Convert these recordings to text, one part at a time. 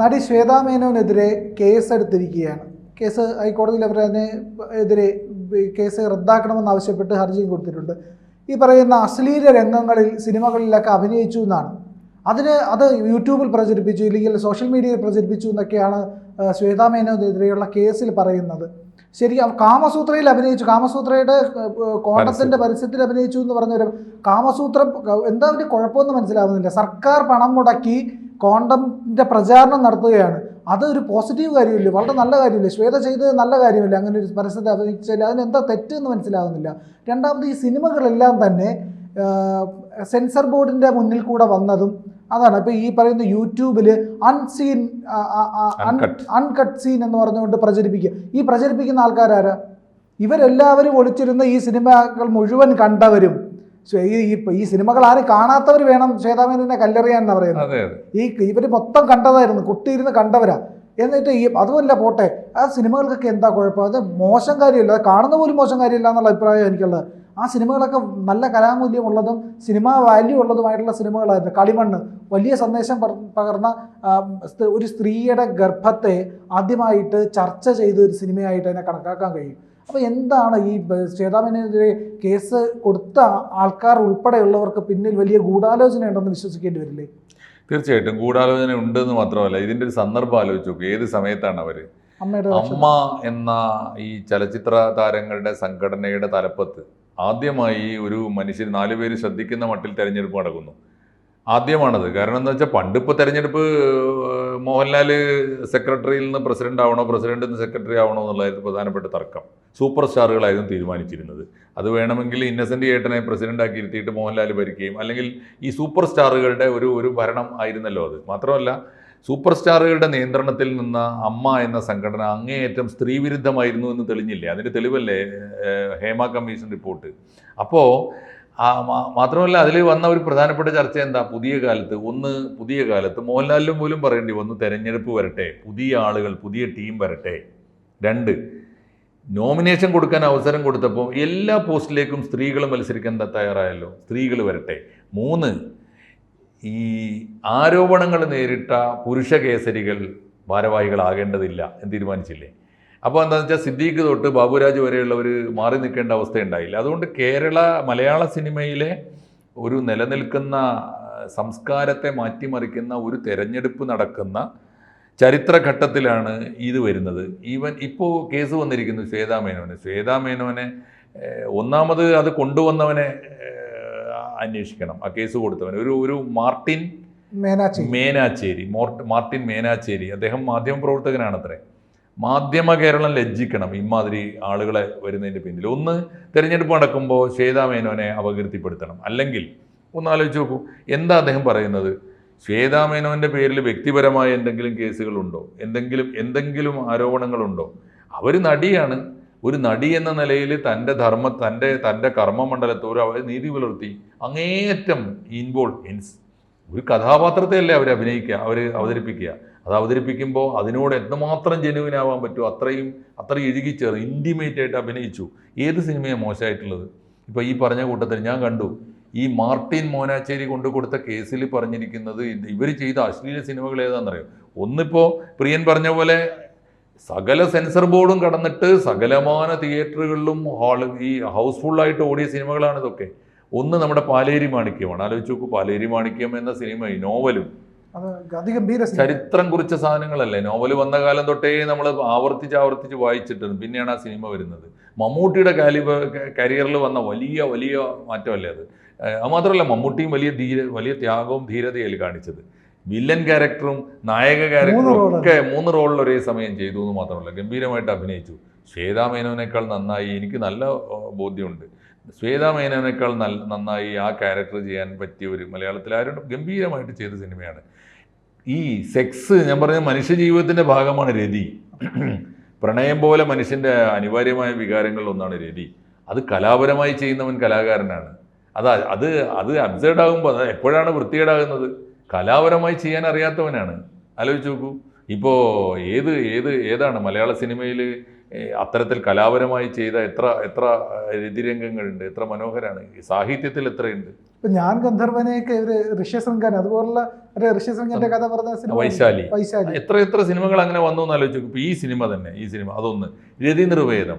നടി ശ്വേതാ മേനോനെതിരെ കേസെടുത്തിരിക്കുകയാണ്. കേസ് ഹൈക്കോടതിയിൽ അവർ അതിനെ എതിരെ കേസ് റദ്ദാക്കണമെന്ന് ആവശ്യപ്പെട്ട് ഹർജിയും കൊടുത്തിട്ടുണ്ട്. ഈ പറയുന്ന അശ്ലീല രംഗങ്ങളിൽ സിനിമകളിലൊക്കെ അഭിനയിച്ചു എന്നാണ്. അതിന് അത് യൂട്യൂബിൽ പ്രചരിപ്പിച്ചു ഇല്ലെങ്കിൽ സോഷ്യൽ മീഡിയയിൽ പ്രചരിപ്പിച്ചു എന്നൊക്കെയാണ് ശ്വേതാ മേനോനെതിരെയുള്ള കേസിൽ പറയുന്നത്. ശരിക്കും കാമസൂത്രയിൽ അഭിനയിച്ചു കാമസൂത്രയുടെ കോട്ടത്തിന്റെ പരസ്യത്തിൽ അഭിനയിച്ചു എന്ന് പറഞ്ഞൊരു കാമസൂത്രം എന്താ ഒരു കുഴപ്പമൊന്നും മനസ്സിലാവുന്നില്ല. സർക്കാർ പണം മുടക്കി കോണ്ടമിന്റെ പ്രചാരണം നടത്തുകയാണ്. അത് ഒരു പോസിറ്റീവ് കാര്യമില്ല? വളരെ നല്ല കാര്യമില്ല? ശ്വേത ചെയ്തത് നല്ല കാര്യമില്ല? അങ്ങനെ ഒരു പരസ്യത്തെ അഭിനയിച്ചാൽ അതിനെന്താ തെറ്റെന്ന് മനസ്സിലാകുന്നില്ല രണ്ടാമത് ഈ സിനിമകളെല്ലാം തന്നെ സെൻസർ ബോർഡിന്റെ മുന്നിൽ കൂടെ വന്നതും അതാണ്. ഇപ്പോൾ ഈ പറയുന്ന യൂട്യൂബിൽ അൺസീൻ. അൺകട്ട് സീൻ എന്ന് പറഞ്ഞുകൊണ്ട് പ്രചരിപ്പിക്കുക. ഈ പ്രചരിപ്പിക്കുന്ന ആൾക്കാരാരാ? ഇവരെല്ലാവരും ഒളിച്ചിരുന്ന ഈ സിനിമകൾ മുഴുവൻ കണ്ടവരും ഈ ഈ- സിനിമകൾ ആരും കാണാത്തവർ വേണം ശ്വേതാമേനെ കല്ലെറിയാൻ എന്നാ പറയുന്നത്. ഈ ഇവർ മൊത്തം കണ്ടതായിരുന്നു കുട്ടിയിരുന്ന് കണ്ടവരാ. എന്നിട്ട് ഈ അതുമല്ല പോട്ടെ ആ സിനിമകൾക്കൊക്കെ എന്താ കുഴപ്പം? അത് മോശം കാര്യമില്ല അത് കാണുന്ന പോലും മോശം കാര്യമില്ല എന്നുള്ള അഭിപ്രായം എനിക്കുള്ളത്. ആ സിനിമകളൊക്കെ നല്ല കലാമൂല്യമുള്ളതും സിനിമാ വാല്യൂ ഉള്ളതുമായിട്ടുള്ള സിനിമകളായിരുന്നു. കളിമണ്ണ് വലിയ സന്ദേശം പകർ- പകർന്ന ഒരു സ്ത്രീയുടെ ഗർഭത്തെ ആദ്യമായിട്ട് ചർച്ച ചെയ്ത ഒരു സിനിമയായിട്ട് അതിനെ കണക്കാക്കാൻ കഴിയും. അപ്പോൾ എന്താണ് ഈ ശ്വേതാമേനെതിരെ കേസ് കൊടുത്ത ആൾക്കാർ ഉൾപ്പെടെയുള്ളവർക്ക് പിന്നിൽ വലിയ ഗൂഢാലോചന ഉണ്ടെന്ന് വിശ്വസിക്കേണ്ടി വരില്ലേ? തീർച്ചയായിട്ടും ഗൂഢാലോചന ഉണ്ടെന്ന് മാത്രമല്ല ഇതിന്റെ ഒരു സന്ദർഭം ആലോചിച്ച് നോക്കും. ഏത് സമയത്താണ് അവർ? അമ്മ എന്ന ഈ ചലച്ചിത്ര താരങ്ങളുടെ സംഘടനയുടെ തലപ്പത്ത് ആദ്യമായി ഒരു മനുഷ്യർ നാലുപേര് ശ്രദ്ധിക്കുന്ന മട്ടിൽ തെരഞ്ഞെടുപ്പ് നടക്കുന്നു. ആദ്യമാണത്. കാരണം എന്താ വെച്ചാൽ പണ്ട് ഇപ്പോൾ തെരഞ്ഞെടുപ്പ് മോഹൻലാൽ സെക്രട്ടറിയിൽ നിന്ന് പ്രസിഡന്റ് ആവണോ പ്രസിഡന്റിൽ നിന്ന് സെക്രട്ടറി ആവണോ എന്നുള്ളതായിരുന്നു പ്രധാനപ്പെട്ട തർക്കം. സൂപ്പർ സ്റ്റാറുകളായിരുന്നു തീരുമാനിച്ചിരുന്നത്. അത് വേണമെങ്കിൽ ഇന്നസെന്റ് ഏട്ടനെ പ്രസിഡന്റാക്കി ഇരുത്തിയിട്ട് മോഹൻലാൽ ഭരിക്കുകയും അല്ലെങ്കിൽ ഈ സൂപ്പർ സ്റ്റാറുകളുടെ ഒരു ഒരു ഭരണം ആയിരുന്നല്ലോ അത്. മാത്രമല്ല സൂപ്പർ സ്റ്റാറുകളുടെ നിയന്ത്രണത്തിൽ നിന്ന അമ്മ എന്ന സംഘടന അങ്ങേയറ്റം സ്ത്രീവിരുദ്ധമായിരുന്നു എന്ന് തെളിഞ്ഞില്ലേ? അതിന്റെ തെളിവല്ലേ ഹേമ കമ്മീഷൻ റിപ്പോർട്ട്? അപ്പോൾ മാത്രമല്ല അതിൽ വന്ന ഒരു പ്രധാനപ്പെട്ട ചർച്ച എന്താ? പുതിയ കാലത്ത് ഒന്ന് പുതിയ കാലത്ത് മോഹൻലാലിലും പോലും പറയേണ്ടി വന്നു തെരഞ്ഞെടുപ്പ് വരട്ടെ പുതിയ ആളുകൾ പുതിയ ടീം വരട്ടെ. രണ്ട് നോമിനേഷൻ കൊടുക്കാൻ അവസരം കൊടുത്തപ്പോൾ എല്ലാ പോസ്റ്റിലേക്കും സ്ത്രീകൾ മത്സരിക്കാൻ തയ്യാറായല്ലോ സ്ത്രീകൾ വരട്ടെ. മൂന്ന് ഈ ആരോപണങ്ങൾ നേരിട്ട പുരുഷ കേസരികൾ ഭാരവാഹികളാകേണ്ടതില്ല എന്ന് തീരുമാനിച്ചില്ലേ? അപ്പോൾ എന്താണെന്ന് വെച്ചാൽ സിദ്ദീഖ് തൊട്ട് ബാബുരാജ് വരെയുള്ളവർ മാറി നിൽക്കേണ്ട അവസ്ഥയുണ്ടായില്ല അതുകൊണ്ട് കേരള മലയാള സിനിമയിലെ ഒരു നിലനിൽക്കുന്ന സംസ്കാരത്തെ മാറ്റിമറിക്കുന്ന ഒരു തെരഞ്ഞെടുപ്പ് നടക്കുന്ന ചരിത്രഘട്ടത്തിലാണ് ഇത് വരുന്നത്. ഈവൻ ഇപ്പോൾ കേസ് വന്നിരിക്കുന്നു ശ്വേതാ മേനോന് ശ്വേതാ മേനോനെ ഒന്നാമത് അത് കൊണ്ടുവന്നവനെ അന്വേഷിക്കണം. ആ കേസ് കൊടുത്തവൻ ഒരു ഒരു മാർട്ടിൻ മേനാച്ചി മേനാച്ചേരി. മോർട്ട് മാർട്ടിൻ മേനാച്ചേരി. അദ്ദേഹം മാധ്യമപ്രവർത്തകനാണത്രേ. മാധ്യമ കേരളം ലജ്ജിക്കണം. ഇമാതിരി ആളുകളെ വരുന്നതിന്റെ പിന്നിൽ. ഒന്ന് തിരഞ്ഞെടുപ്പ് നടക്കുമ്പോൾ ശ്വേതാ മേനോനെ അപകീർത്തിപ്പെടുത്തണം. അല്ലെങ്കിൽ ഒന്ന് ആലോചിച്ച് നോക്കൂ എന്താ അദ്ദേഹം പറയുന്നത്? ശ്വേതാ മേനോന്റെ പേരിൽ വ്യക്തിപരമായ എന്തെങ്കിലും കേസുകളുണ്ടോ? എന്തെങ്കിലും എന്തെങ്കിലും ആരോപണങ്ങളുണ്ടോ? അവർ നടിയാണ്. ഒരു നടി എന്ന നിലയിൽ തന്റെ ധർമ്മ തന്റെ തന്റെ കർമ്മമണ്ഡലത്തോട് അവർ നീതി പുലർത്തി അങ്ങേയറ്റം ഇൻവോൾവ് മീൻസ് ഒരു കഥാപാത്രത്തെ അല്ലേ അവർ അഭിനയിക്കുക അവർ അവതരിപ്പിക്കുക. അത് അവതരിപ്പിക്കുമ്പോൾ അതിനോട് എന്തുമാത്രം ജനുവിൻ ആവാൻ പറ്റുമോ അത്രയും അത്രയും ഇഴുകിച്ചേർന്ന് ഇന്റിമേറ്റ് ആയിട്ട് അഭിനയിച്ചു. ഏത് സിനിമയാണ് മോശമായിട്ടുള്ളത്? ഇപ്പോൾ ഈ പറഞ്ഞ കൂട്ടത്തിൽ ഞാൻ കണ്ടു ഈ മാർട്ടിൻ മോനാച്ചേരി കൊണ്ടു കൊടുത്ത കേസിൽ പറഞ്ഞിരിക്കുന്നത് ഇവർ ചെയ്ത അശ്ലീല സിനിമകൾ ഏതാണെന്നറിയോ? ഒന്നിപ്പോൾ പ്രിയൻ പറഞ്ഞ പോലെ സകല സെൻസർ ബോർഡും കടന്നിട്ട് സകലമാന തിയേറ്ററുകളിലും ഹാൾ ഈ ഹൗസ്ഫുള്ളായിട്ട് ഓടിയ സിനിമകളാണ് ഇതൊക്കെ ഒന്ന് നമ്മുടെ പാലേരി മാണിക്യമാണ്. ആലോചിച്ച് നോക്കൂ പാലേരി മാണിക്യം എന്ന സിനിമ നോവലും. ചരിത്രം കുറിച്ച സാധനങ്ങളല്ലേ? നോവൽ വന്ന കാലം തൊട്ടേ നമ്മൾ ആവർത്തിച്ച് ആവർത്തിച്ച് വായിച്ചിട്ടുണ്ട്. പിന്നെയാണ് ആ സിനിമ വരുന്നത്. മമ്മൂട്ടിയുടെ കാലിബ കരിയറിൽ വന്ന വലിയ വലിയ മാറ്റമല്ലേ അത്? മാത്രമല്ല മമ്മൂട്ടിയും വലിയ ധീര വലിയ ത്യാഗവും ധീരതയിൽ കാണിച്ചത്. വില്ലൻ ക്യാരക്ടറും നായക ക്യാരക്ടറും ഒക്കെ മൂന്ന് റോളിൽ ഒരേ സമയം ചെയ്തു എന്ന് മാത്രമല്ല. ഗംഭീരമായിട്ട് അഭിനയിച്ചു. ശ്വേതാ മേനോനേക്കാൾ നന്നായി. എനിക്ക് നല്ല ബോധ്യമുണ്ട്. ശ്വേതാ മേനോനേക്കാൾ നല്ല നന്നായി ആ ക്യാരക്ടർ ചെയ്യാൻ പറ്റിയ ഒരു മലയാളത്തിൽ ആരും ഗംഭീരമായിട്ട് ചെയ്ത സിനിമയാണ്. ഈ സെക്സ് ഞാൻ പറഞ്ഞ മനുഷ്യ ജീവിതത്തിന്റെ ഭാഗമാണ് രതി. പ്രണയം പോലെ മനുഷ്യന്റെ അനിവാര്യമായ വികാരങ്ങളിൽ ഒന്നാണ് രതി. അത് കലാപരമായി ചെയ്യുന്നവൻ കലാകാരനാണ്. അത് അത് അത് അബ്സേർഡ് ആകുമ്പോൾ അത് എപ്പോഴാണ് വൃത്തികേടാകുന്നത്? കലാപരമായി ചെയ്യാൻ അറിയാത്തവനാണ്. ആലോചിച്ച് നോക്കൂ. ഇപ്പോൾ ഏത് ഏത് ഏതാണ് മലയാള സിനിമയിൽ അത്തരത്തിൽ കലാപരമായി ചെയ്ത എത്ര എത്ര രതിരംഗങ്ങളുണ്ട് എത്ര മനോഹരമാണ് ഈ സാഹിത്യത്തിൽ എത്രയുണ്ട്? ഇപ്പൊ ഞാൻ ഗന്ധർവനെയൊക്കെ ഒരു ഋഷ്യശൃംഖൻ അതുപോലുള്ള ഒരു ഋഷ്യശൃംഖന്റെ കഥ പറഞ്ഞ സിനിമ വൈശാലി. വൈശാലി. എത്ര എത്ര സിനിമകൾ അങ്ങനെ വന്നു എന്ന് ആലോചിച്ചു ഈ സിനിമ തന്നെ ഈ സിനിമ അതൊന്ന്. രതി നിർവേദം.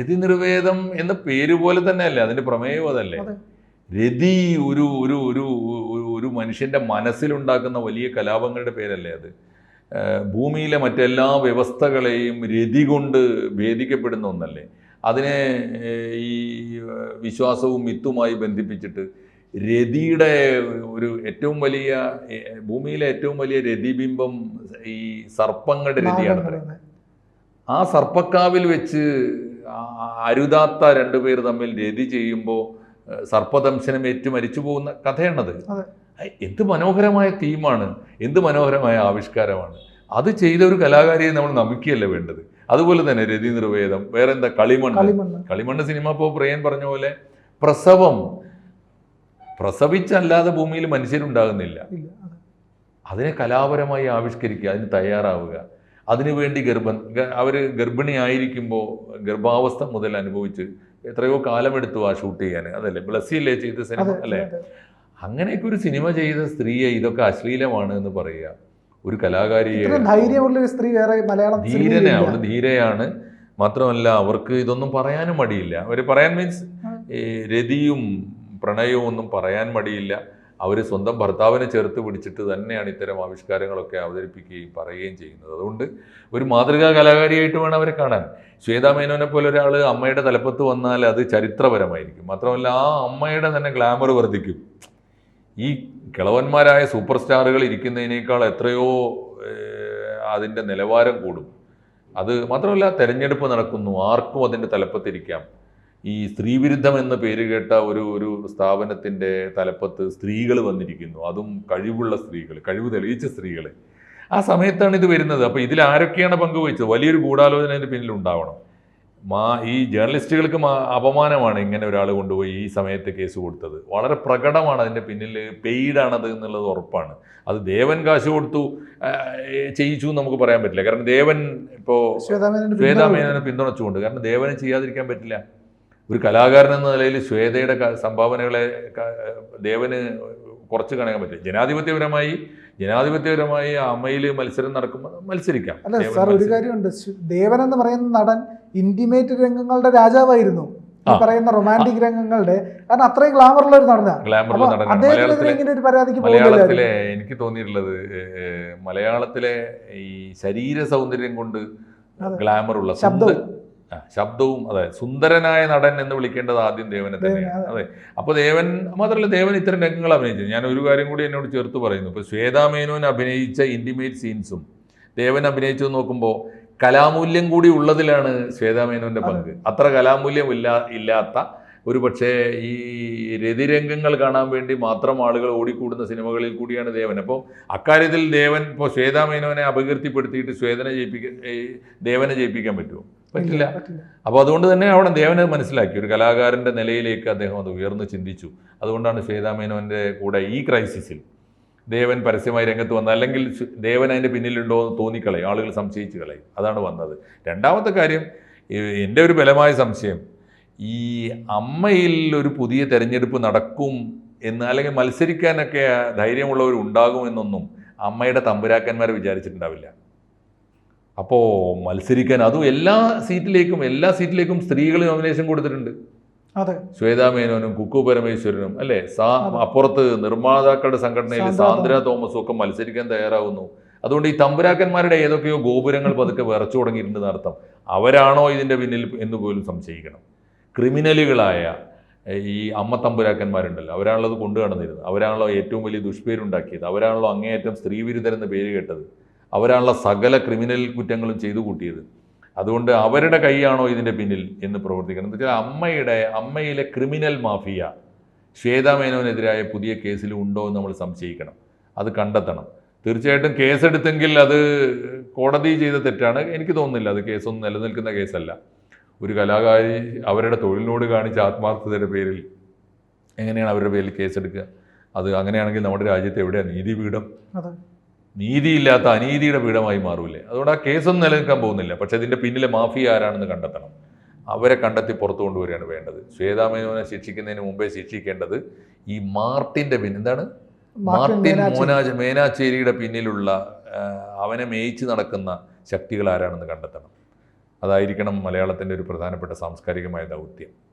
രതി നിർവേദം എന്ന പേര് പോലെ തന്നെ അല്ലേ അതിന്റെ പ്രമേയവും അതല്ലേ? രതി ഒരു ഒരു ഒരു ഒരു- മനുഷ്യന്റെ മനസ്സിലുണ്ടാക്കുന്ന വലിയ കലാപങ്ങളുടെ പേരല്ലേ അത്. ഭൂമിയിലെ മറ്റെല്ലാ വ്യവസ്ഥകളെയും രതി കൊണ്ട് ഭേദിക്കപ്പെടുന്ന ഒന്നല്ലേ അതിനെ ഈ വിശ്വാസവും മിത്തുമായി ബന്ധിപ്പിച്ചിട്ട് രതിയുടെ ഒരു ഏറ്റവും വലിയ ഭൂമിയിലെ ഏറ്റവും വലിയ രതിബിംബം ഈ സർപ്പങ്ങളുടെ രതിയാണ്. ആ സർപ്പക്കാവിൽ വെച്ച് അരുതാത്ത രണ്ടുപേർ തമ്മിൽ രതി ചെയ്യുമ്പോൾ സർപ്പദംശനം ഏറ്റു മരിച്ചു പോകുന്ന കഥയാണത് എന്ത് മനോഹരമായ തീമാണ് എന്ത് മനോഹരമായ ആവിഷ്കാരമാണ്. അത് ചെയ്ത ഒരു കലാകാരിയെ നമ്മൾ നമിക്കുകയല്ലേ വേണ്ടത്? അതുപോലെ തന്നെ രതി നിർവേദം വേറെ എന്താ കളിമണ്ണ്. കളിമണ്ണ് സിനിമ ഇപ്പോൾ പ്രിയൻ പറഞ്ഞ പോലെ പ്രസവം. പ്രസവിച്ചല്ലാതെ ഭൂമിയിൽ മനുഷ്യരുണ്ടാകുന്നില്ല. അതിനെ കലാപരമായി ആവിഷ്കരിക്കുക അതിന് തയ്യാറാവുക. അതിനുവേണ്ടി ഗർഭം അവർ ഗർഭിണിയായിരിക്കുമ്പോൾ ഗർഭാവസ്ഥ മുതൽ അനുഭവിച്ച് എത്രയോ കാലമെടുത്തു ആ ഷൂട്ട് ചെയ്യാൻ. അതല്ലേ? ബ്ലസ്സിയല്ലേ ചെയ്ത സിനിമ അല്ലേ. അങ്ങനെയൊക്കെ ഒരു സിനിമ ചെയ്ത സ്ത്രീയെ ഇതൊക്കെ അശ്ലീലമാണ് എന്ന് പറയുക. ഒരു കലാകാരിയെ ധൈര്യമുള്ള ഒരു സ്ത്രീ വേറെ മലയാളം ധീരനെ. അവൾ ധീരയാണ്. മാത്രമല്ല അവർക്ക് ഇതൊന്നും പറയാനും മടിയില്ല. അവർ പറയാൻ മീൻസ് ഈ രതിയും പ്രണയവും ഒന്നും പറയാൻ മടിയില്ല. അവർ സ്വന്തം ഭർത്താവിനെ ചേർത്ത് പിടിച്ചിട്ട് തന്നെയാണ് ഇത്തരം ആവിഷ്കാരങ്ങളൊക്കെ അവതരിപ്പിക്കുകയും പറയുകയും ചെയ്യുന്നത്. അതുകൊണ്ട് ഒരു മാതൃകാ കലാകാരിയായിട്ട് വേണം അവരെ കാണാൻ. ശ്വേതാ മേനോനെ പോലെ ഒരാൾ അമ്മയുടെ തലപ്പത്ത് വന്നാൽ അത് ചരിത്രപരമായിരിക്കും. മാത്രമല്ല ആ അമ്മയുടെ തന്നെ ഗ്ലാമർ വർദ്ധിക്കും. ഈ കിളവന്മാരായ സൂപ്പർ സ്റ്റാറുകൾ ഇരിക്കുന്നതിനേക്കാൾ എത്രയോ അതിന്റെ നിലവാരം കൂടും. അത് മാത്രമല്ല തെരഞ്ഞെടുപ്പ് നടക്കുന്നു. ആർക്കും അതിന്റെ തലപ്പത്തിരിക്കാം. ഈ സ്ത്രീവിരുദ്ധം എന്ന പേര് കേട്ട ഒരു ഒരു സ്ഥാപനത്തിന്റെ തലപ്പത്ത് സ്ത്രീകൾ വന്നിരിക്കുന്നു. അതും കഴിവുള്ള സ്ത്രീകൾ കഴിവ് തെളിയിച്ച സ്ത്രീകൾ ആ സമയത്താണ് ഇത് വരുന്നത്. അപ്പോൾ ഇതിൽ ആരൊക്കെയാണ് പങ്കുവഹിച്ചത്? വലിയൊരു ഗൂഢാലോചന ഇതിന് പിന്നിൽ ഉണ്ടാവണം. മാ ഈ ജേർണലിസ്റ്റുകൾക്ക് അപമാനമാണ് ഇങ്ങനെ ഒരാൾ കൊണ്ടുപോയി ഈ സമയത്ത് കേസ് കൊടുത്തത്. വളരെ പ്രകടമാണ് അതിന്റെ പിന്നിൽ പെയ്ഡാണത് എന്നുള്ളത് ഉറപ്പാണ്. അത് ദേവൻ കാശ് കൊടുത്തു ചെയ്യിച്ചു എന്ന് നമുക്ക് പറയാൻ പറ്റില്ല. കാരണം ദേവൻ ഇപ്പോൾ ശ്വേതാമേനെ ശ്വേതാ പിന്തുണ പിന്തുണച്ചുകൊണ്ട്. കാരണം ദേവനെ ചെയ്യാതിരിക്കാൻ പറ്റില്ല. ഒരു കലാകാരൻ എന്ന നിലയിൽ ശ്വേതയുടെ സംഭാവനകളെ ദേവന് കുറച്ച് കാണാൻ പറ്റില്ല. ജനാധിപത്യപരമായി ജനാധിപത്യപരമായി അമ്മയിൽ മത്സരം നടക്കുമ്പോൾ മത്സരിക്കാം. അല്ല സാർ ഒരു. കാര്യമുണ്ട്. ദേവൻ എന്ന് പറയുന്ന നടൻ ഇന്റിമേറ്റ് രംഗങ്ങളുടെ രാജാവായിരുന്നു. ഈ പറയുന്ന റൊമാന്റിക് രംഗങ്ങളുടെ. കാരണം അത്രയും ഗ്ലാമറുള്ള ഒരു നടനാണ്. മലയാളത്തിലെ എനിക്ക് തോന്നിയിട്ടുള്ളത് മലയാളത്തിലെ ഈ ശരീര സൗന്ദര്യം കൊണ്ട്. ഗ്ലാമറുള്ള ശബ്ദവും. ശബ്ദവും അതെ സുന്ദരനായ നടൻ എന്ന് വിളിക്കേണ്ടത് ആദ്യം ദേവനെ തന്നെയാണ്. അതെ. അപ്പോൾ ദേവൻ മാത്രമല്ല ദേവൻ ഇത്തരം രംഗങ്ങൾ അഭിനയിച്ചു ഞാൻ ഒരു കാര്യം കൂടി എന്നോട് ചേർത്ത് പറയുന്നു. ഇപ്പോൾ ശ്വേതാമേനോൻ അഭിനയിച്ച ഇന്റിമേറ്റ് സീൻസും ദേവൻ അഭിനയിച്ചു നോക്കുമ്പോൾ കലാമൂല്യം കൂടി ഉള്ളതിലാണ് ശ്വേതാമേനോന്റെ പങ്ക്. അത്ര കലാമൂല്യം ഇല്ലാ ഇല്ലാത്ത ഒരു പക്ഷേ ഈ രതിരംഗങ്ങൾ കാണാൻ വേണ്ടി മാത്രം ആളുകൾ ഓടിക്കൂടുന്ന സിനിമകളിൽ കൂടിയാണ് ദേവൻ. അപ്പോൾ അക്കാര്യത്തിൽ ദേവൻ ഇപ്പോൾ ശ്വേതാമേനോനെ അപകീർത്തിപ്പെടുത്തിയിട്ട് ശ്വേതനെ ജയിപ്പിക്കാൻ ദേവനെ ജയിപ്പിക്കാൻ പറ്റുമോ പറ്റില്ല. അപ്പോൾ അതുകൊണ്ട് തന്നെ അവിടെ ദേവനെ മനസ്സിലാക്കി. ഒരു കലാകാരന്റെ നിലയിലേക്ക് അദ്ദേഹം അത് ഉയർന്ന് ചിന്തിച്ചു. അതുകൊണ്ടാണ് ശ്വേതാമേനോന്റെ കൂടെ ഈ ക്രൈസിസിൽ ദേവൻ പരസ്യമായി രംഗത്ത് വന്നത്. അല്ലെങ്കിൽ ദേവൻ അതിന്റെ പിന്നിലുണ്ടോ എന്ന് തോന്നിക്കളയും. ആളുകൾ സംശയിച്ച് കളയും. അതാണ് വന്നത്. രണ്ടാമത്തെ കാര്യം എന്റെ ഒരു ബലമായ സംശയം ഈ അമ്മയിൽ ഒരു പുതിയ തെരഞ്ഞെടുപ്പ് നടക്കും എന്ന് അല്ലെങ്കിൽ മത്സരിക്കാനൊക്കെ ധൈര്യമുള്ളവർ ഉണ്ടാകുമെന്നൊന്നും അമ്മയുടെ തമ്പുരാക്കന്മാർ വിചാരിച്ചിട്ടുണ്ടാവില്ല. അപ്പോൾ മത്സരിക്കാൻ അതും എല്ലാ സീറ്റിലേക്കും എല്ലാ സീറ്റിലേക്കും സ്ത്രീകൾ നോമിനേഷൻ കൊടുത്തിട്ടുണ്ട്. അതെ. ശ്വേതാ മേനോനും കുക്കു പരമേശ്വരനും അല്ലേ? സാ. അപ്പുറത്ത് നിർമ്മാതാക്കളുടെ സംഘടനയിൽ സാന്ദ്ര തോമസും. ഒക്കെ മത്സരിക്കാൻ തയ്യാറാവുന്നു. അതുകൊണ്ട് ഈ തമ്പുരാക്കന്മാരുടെ ഏതൊക്കെയോ ഗോപുരങ്ങൾ പതുക്കെ വിറച്ചു തുടങ്ങിയിട്ടുണ്ടെന്ന് അർത്ഥം. അവരാണോ ഇതിന്റെ പിന്നിൽ എന്ന് പോലും സംശയിക്കണം. ക്രിമിനലുകളായ ഈ അമ്മ തമ്പുരാക്കന്മാരുണ്ടല്ലോ. അവരാണല്ലോ അത് കൊണ്ടു നടന്നിരുന്നത് അവരാണല്ലോ ഏറ്റവും വലിയ ദുഷ്പേരുണ്ടാക്കിയത്. അവരാണല്ലോ അങ്ങേയറ്റം സ്ത്രീവിരുദ്ധരെന്ന് പേര് കേട്ടത്. അവരാണല്ലോ സകല ക്രിമിനൽ കുറ്റങ്ങളും ചെയ്തു കൂട്ടിയത്. അതുകൊണ്ട് അവരുടെ കൈയാണോ ഇതിന്റെ പിന്നിൽ എന്ന് പ്രവർത്തിക്കണം. എന്ന് വെച്ചാൽ അമ്മയുടെ അമ്മയിലെ ക്രിമിനൽ മാഫിയ ശ്വേതാ മേനോനെതിരായ പുതിയ കേസിൽ ഉണ്ടോ എന്ന് നമ്മൾ സംശയിക്കണം. അത് കണ്ടെത്തണം. തീർച്ചയായിട്ടും കേസെടുത്തെങ്കിൽ അത് കോടതി ചെയ്ത തെറ്റാണ്. എനിക്ക് തോന്നുന്നില്ല അത് കേസൊന്നും നിലനിൽക്കുന്ന കേസല്ല. ഒരു കലാകാരി അവരുടെ തൊഴിലിനോട് കാണിച്ച ആത്മാർത്ഥതയുടെ പേരിൽ എങ്ങനെയാണ് അവരുടെ പേരിൽ കേസെടുക്കുക? അത് അങ്ങനെയാണെങ്കിൽ നമ്മുടെ രാജ്യത്ത് എവിടെയാണ് നീതിപീഠം? നീതിയില്ലാത്ത അനീതിയുടെ പീഠമായി മാറൂലേ. അതുകൊണ്ട് ആ കേസൊന്നും നിലനിൽക്കാൻ പോകുന്നില്ല. പക്ഷെ ഇതിന്റെ പിന്നിലെ മാഫിയ ആരാണെന്ന് കണ്ടെത്തണം. അവരെ കണ്ടെത്തി പുറത്തു കൊണ്ടുവരികയാണ് വേണ്ടത്. ശ്വേതാമേനോനെ ശിക്ഷിക്കുന്നതിന് മുമ്പേ ശിക്ഷിക്കേണ്ടത് ഈ മാർട്ടിന്റെ പിന്നിൽ എന്താണ്? മാർട്ടിൻ മോനാജ് മേനാച്ചേരിയുടെ പിന്നിലുള്ള അവനെ മേയിച്ച് നടക്കുന്ന ശക്തികൾ ആരാണെന്ന് കണ്ടെത്തണം. അതായിരിക്കണം മലയാളത്തിന്റെ ഒരു പ്രധാനപ്പെട്ട സാംസ്കാരികമായ ദൗത്യം.